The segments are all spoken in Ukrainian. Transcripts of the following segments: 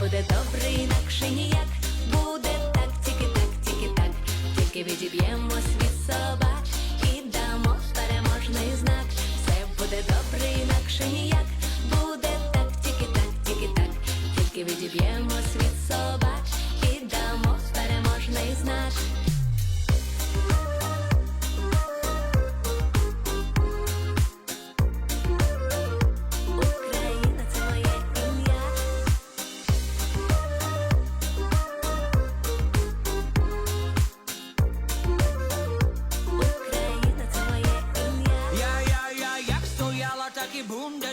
Буде добре, інакше ніяк. Буде так, тільки так, тільки так. Тільки відіб'ємо світ собак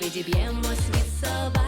Тільки відіб'ємо світ собак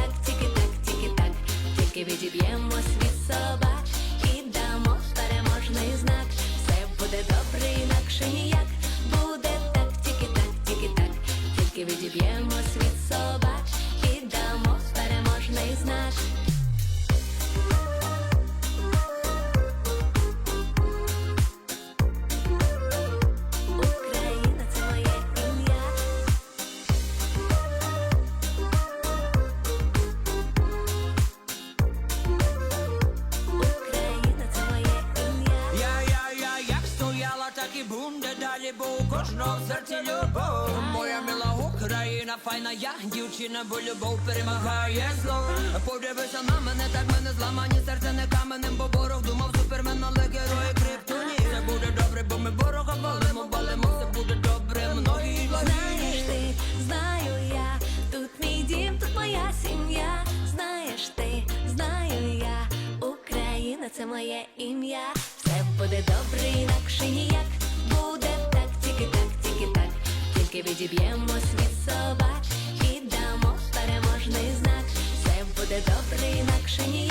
Тільки відіб'ємо світ собак і дамо переможний знак. Все буде добре, інакше ніяк. Кожного в серці любов. Моя мила Україна, файна я, дівчина, бо любов перемагає зло. Подивися на мене, так мене зламані, серце не каменем, бо ворог думав супермен, але герої криптоні. Все буде добре, бо ми ворога валимо, валимо, все буде добре, многі Знаєш ти, знаю я, тут мій дім, тут моя сім'я. Знаєш ти, знаю я, Україна це моє ім'я. Все буде добре, відіб'ємо світ собак і дамо переможний знак. Все буде добре, інакше ніяк.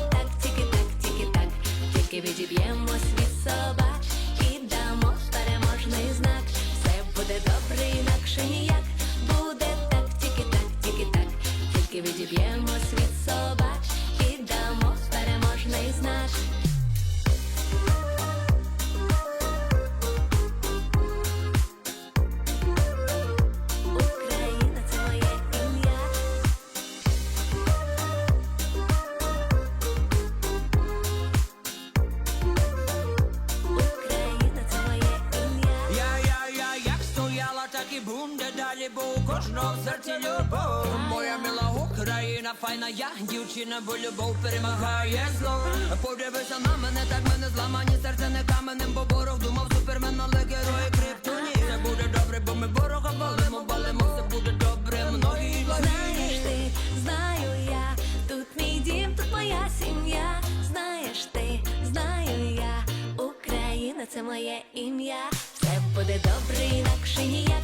Тільки відіб'ємось від собак і дамо переможний знак. Україна це моє ім'я. Україна це моє ім'я. Я, я, я, як стояла, так і буде далі, бо у кожного в серці любов. Моя мила Україна, файна я, дівчина, бо любов перемагає зло. Подивися на мене, так мене зламані, серце не каменем, бо ворог думав супермен, але герої криптоні. Все буде добре, бо ми ворога валимо, валимо, все буде добре, многі Знаєш ти, знаю я, тут мій дім, тут моя сім'я. Знаєш ти, знаю я, Україна це моє ім'я. Все буде добре, інакше ніяк.